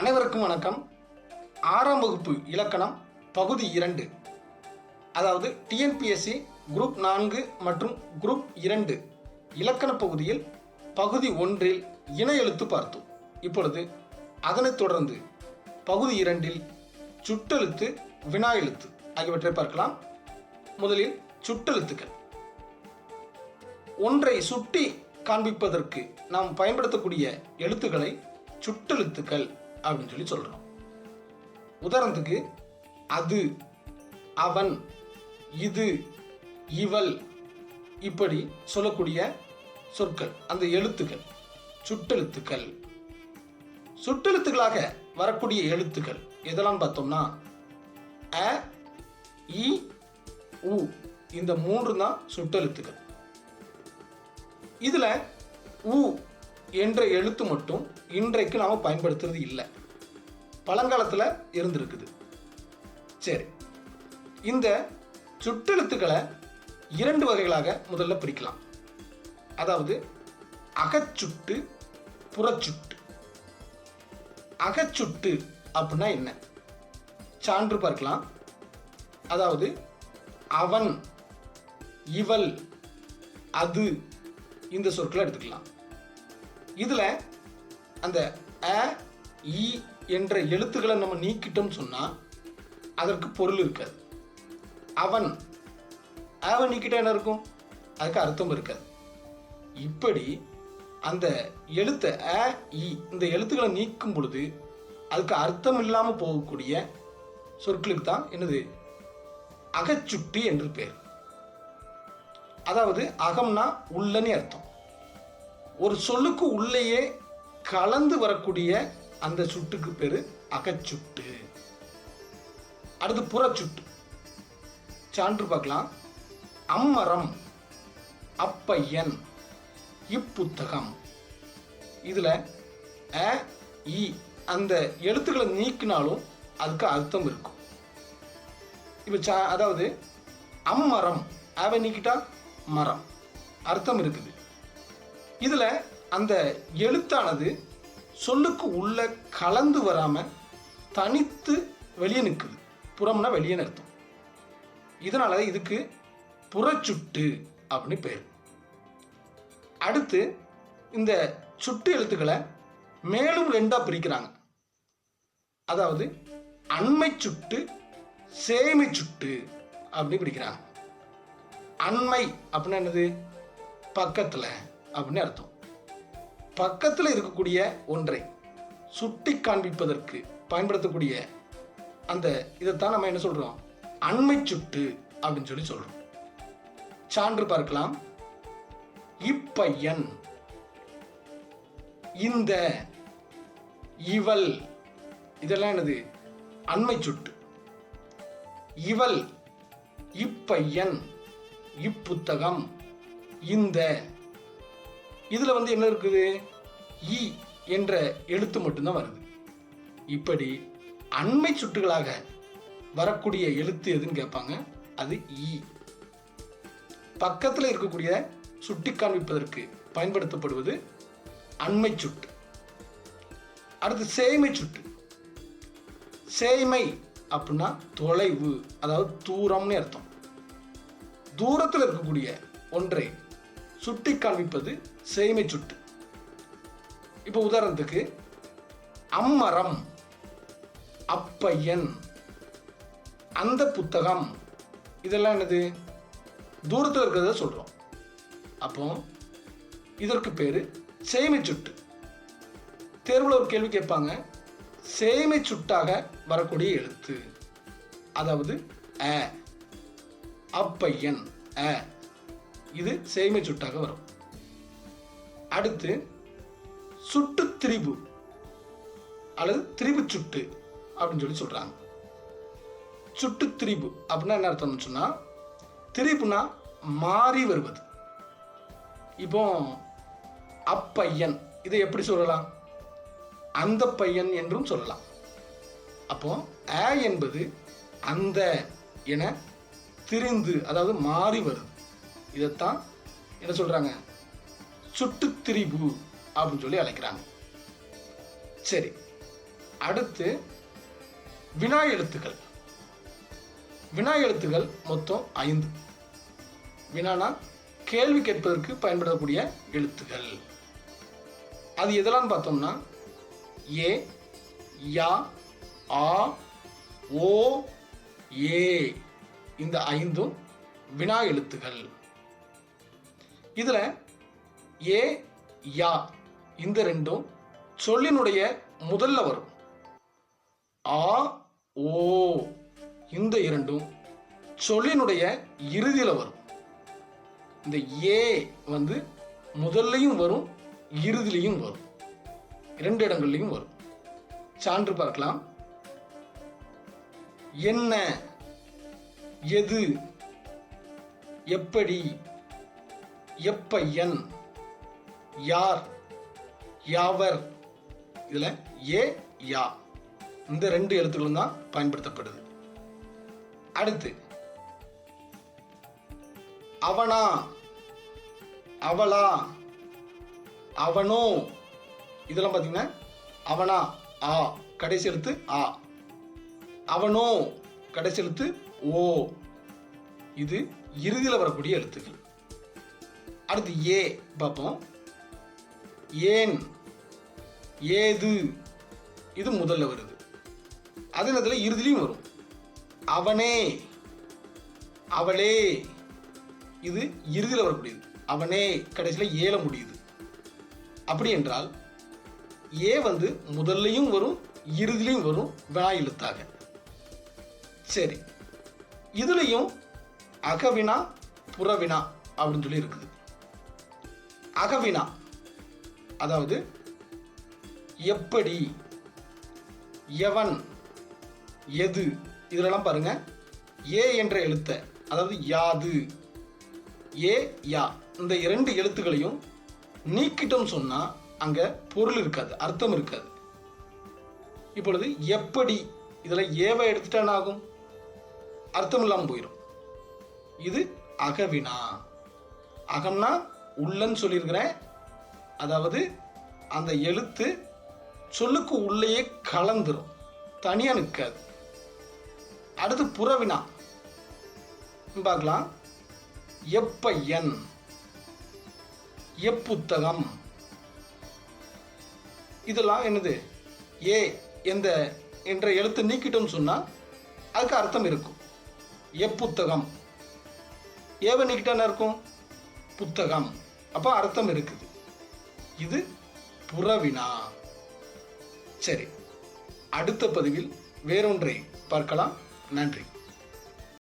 அனைவருக்கும் வணக்கம். ஆறாம் வகுப்பு இலக்கணம் பகுதி இரண்டு. அதாவது டிஎன்பிஎஸ்சி குரூப் நான்கு மற்றும் குரூப் இரண்டு இலக்கண பகுதியில் பகுதி ஒன்றில் இன எழுத்து பார்த்தோம். இப்பொழுது அதனைத் தொடர்ந்து பகுதி இரண்டில் சுட்டெழுத்து வினா எழுத்து ஆகியவற்றை பார்க்கலாம். முதலில் சுட்டெழுத்துக்கள். ஒன்றை சுட்டி காண்பிப்பதற்கு நாம் பயன்படுத்தக்கூடிய எழுத்துக்களை சுட்டெழுத்துக்கள். அப்படின்னு சொல்லி சொல்கிறோம் உதாரணத்துக்கு அது அவன் இது இவள் இப்படி சொல்லக்கூடிய சொற்கள் அந்த எழுத்துக்கள் சுட்டெழுத்துக்கள். சுட்டெழுத்துக்களாக வரக்கூடிய எழுத்துக்கள் எதெல்லாம் பார்த்தோம்னா அ இ உ இந்த மூன்று தான் சுட்டெழுத்துக்கள். இதுல உ என்ற எழுத்து மட்டும் இன்றைக்கு நாம் பயன்படுத்துறது இல்லை. பழங்காலத்துல இருந்திருக்குது. சரி. இந்த சுட்டெழுத்துக்களை இரண்டு வகைகளாக முதல்ல பிரிக்கலாம். அதாவது அகச்சுட்டு புறச்சுட்டு. அகச்சுட்டு அப்படின்னா என்ன? சான்று பார்க்கலாம். அதாவது அவன் இவள் அது இந்த சொற்களை எடுத்துக்கலாம். இதில் அந்த அ இ என்ற எழுத்துக்களை நம்ம நீக்கிட்டோம்னு சொன்னால் அதற்கு பொருள் இருக்காது. அவன் அவன் நீக்கிட்டா என்ன இருக்கும்? அதுக்கு அர்த்தம் இருக்காது. இப்படி அந்த எழுத்தை அ இ இந்த எழுத்துக்களை நீக்கும் பொழுது அதுக்கு அர்த்தம் இல்லாமல் போகக்கூடிய சொற்களுக்கு தான் என்னது? அகச்சுட்டி என்று பேர். அதாவது அகம்னா உள்ளன்னு அர்த்தம். ஒரு சொல்லுக்கு உள்ளேயே கலந்து வரக்கூடிய அந்த சுட்டுக்கு பேர் அகச்சுட்டு. அடுத்து புறச்சுட்டு. சான்று பார்க்கலாம். அம்மரம் அப்பையன் இப்புத்தகம். இதில் அ இ அந்த எழுத்துக்களை நீக்கினாலும் அதுக்கு அர்த்தம் இருக்கும். இப்போ சா அதாவது அம்மரம். அவ நீக்கிட்டா மரம். அர்த்தம் இருக்குது. இதில் அந்த எழுத்தானது சொல்லுக்கு உள்ள கலந்து வராமல் தனித்து வெளியே நிற்குது புறம்னா வெளியே அர்த்தம் இதனால இதுக்கு புறச்சுட்டு அப்படின்னு பேர். அடுத்து இந்த சுட்டு எழுத்துக்களை மேலும் ரெண்டாக பிரிக்கிறாங்க. அதாவது அண்மை சுட்டு சேமி சுட்டு அப்படின்னு பிடிக்கிறாங்க அண்மை அப்படின்னா என்னது? பக்கத்தில். அப்படின்னு அர்த்தம். பக்கத்துல இருக்கக்கூடிய ஒன்றை சுட்டி காண்பிப்பதற்கு பயன்படுத்தக்கூடிய அந்த இதைத்தான் நம்ம என்ன சொல்றோம்? அண்மை சுட்டு அப்படின்னு சொல்லி சொல்றோம். சான்று பார்க்கலாம். இப்பையன் இந்த இவள் இதெல்லாம் என்னது? அண்மை சுட்டு. இவள் இப்பையன் இப்புத்தகம் இந்த இதில் வந்து என்ன இருக்குது? இ என்ற எழுத்து மட்டும்தான் வருது. இப்படி அண்மை சுட்டுகளாக வரக்கூடிய எழுத்து எதுன்னு கேட்பாங்க? அது இ. பக்கத்தில் இருக்கக்கூடிய சுட்டி காண்பிப்பதற்கு பயன்படுத்தப்படுவது அண்மை சுட்டு. அடுத்து சேமை சுட்டு. சேமை அப்படின்னா தொலைவு அதாவது தூரம்னு அர்த்தம். தூரத்தில் இருக்கக்கூடிய ஒன்றை சுட்டி காண்பிப்பது சேய்மை சுட்டு. இப்போ உதாரணத்துக்கு அம்மரம் அப்பையன் அந்த புத்தகம் இதெல்லாம் என்னது? தூரத்தில் இருக்கிறத சொல்கிறோம் அப்போ இதற்கு பேர் சேமை சுட்டு. தேர்வில் ஒரு கேள்வி கேட்பாங்க. சேமை சுட்டாக வரக்கூடிய எழுத்து. அதாவது அ. அப்பையன் அ. இது சேமை சுட்டாக வரும். அடுத்து சுட்டு திரிபு அல்லது திரிபு சுட்டு அப்படின்னு சொல்லி சொல்கிறாங்க சுட்டு திரிபு அப்படின்னா என்ன அர்த்தம்னு சொன்னால் திரிபுனா மாறி வருவது. இப்போ அப்பையன் இதை எப்படி சொல்லலாம்? அந்த பையன் என்றும் சொல்லலாம். அப்போ அ என்பது அந்த என திரிந்து அதாவது மாறி வருது. இதைத்தான் என்ன சொல்கிறாங்க சுட்டு திரிபு அப்படின்னு சொல்லி அழைக்கிறாங்க. சரி அடுத்து வினா எழுத்துக்கள். வினா எழுத்துக்கள் மொத்தம் ஐந்து. வினானா கேள்வி கேட்பதற்கு பயன்படக்கூடிய எழுத்துக்கள். அது எதெல்லாம் பார்த்தோம்னா ஏ யா ஆ ஓ ஏ இந்த ஐந்தும் வினா எழுத்துகள் இதில் ஏ யா. இந்த ரெண்டும் சொல்லினுடைய முதல்ல வரும். ஆ ஓ. இந்த இரண்டும் சொல்லினுடைய இறுதியில் வரும். இந்த ஏ வந்து முதல்லையும் வரும் இறுதிலையும் வரும். இரண்டு இடங்கள்லையும் வரும். சான்று பார்க்கலாம். என்ன எது எப்படி எப்பையன் யார்? யாவர்? இதில் ஏ யா. இந்த ரெண்டு எழுத்துக்களும் தான் பயன்படுத்தப்படுது. அடுத்து அவனா? அவளா? அவனோ? இதெல்லாம் பார்த்தீங்கன்னா அவனா ஆ. கடைசி எழுத்து ஆ. அவனோ? கடைசி எழுத்து ஓ. இது இறுதியில் வரக்கூடிய எழுத்துக்கள். அடுத்து ஏ. பார்ப்போம். ஏன்? ஏது? இது முதல்ல வருது. அதே நேரத்தில் இறுதிலையும் வரும். அவனே. அவளே. இது இறுதியில் வரக்கூடியது. அவனே. கடைசியில் ஏல முடியுது. அப்படி என்றால் ஏ வந்து முதல்லையும் வரும் இறுதிலையும் வரும் வினா எழுத்தாக சரி. இதுலேயும் அகவினா புறவினா அப்படின்னு சொல்லி இருக்குது. அகவினா. அதாவது எப்படி எவன் எது இதிலெல்லாம் பாருங்க. ஏ என்ற எழுத்தை அதாவது யாது ஏ யா இந்த இரண்டு எழுத்துக்களையும் நீக்கிட்டோம் சொன்னால் அங்கே பொருள் இருக்காது அர்த்தம் இருக்காது. இப்பொழுது எப்படி இதில் ஏவை எடுத்துட்டா என்ன ஆகும்? அர்த்தம் இல்லாமல் போயிடும் இது அகவினா. அகம்னா உள்ளன்னு சொல்லியிருக்கிறேன் அதாவது அந்த எழுத்து சொல்லுக்கு உள்ளேயே கலந்துரும். தனியாக நிற்காது அடுத்து புறவினா. பார்க்கலாம். எப்பையன். எப்புத்தகம். இதெல்லாம் என்னது? ஏ எந்த என்ற எழுத்து நீக்கிட்டோம்னு சொன்னால் அதுக்கு அர்த்தம் இருக்கும். எப்புத்தகம். ஏவை நீக்கிட்டா என்ன இருக்கும்? புத்தகம். அப்போ அர்த்தம் இருக்குது. இது புறவினா சரி அடுத்த பதிவில் வேறொன்றை பார்க்கலாம். நன்றி.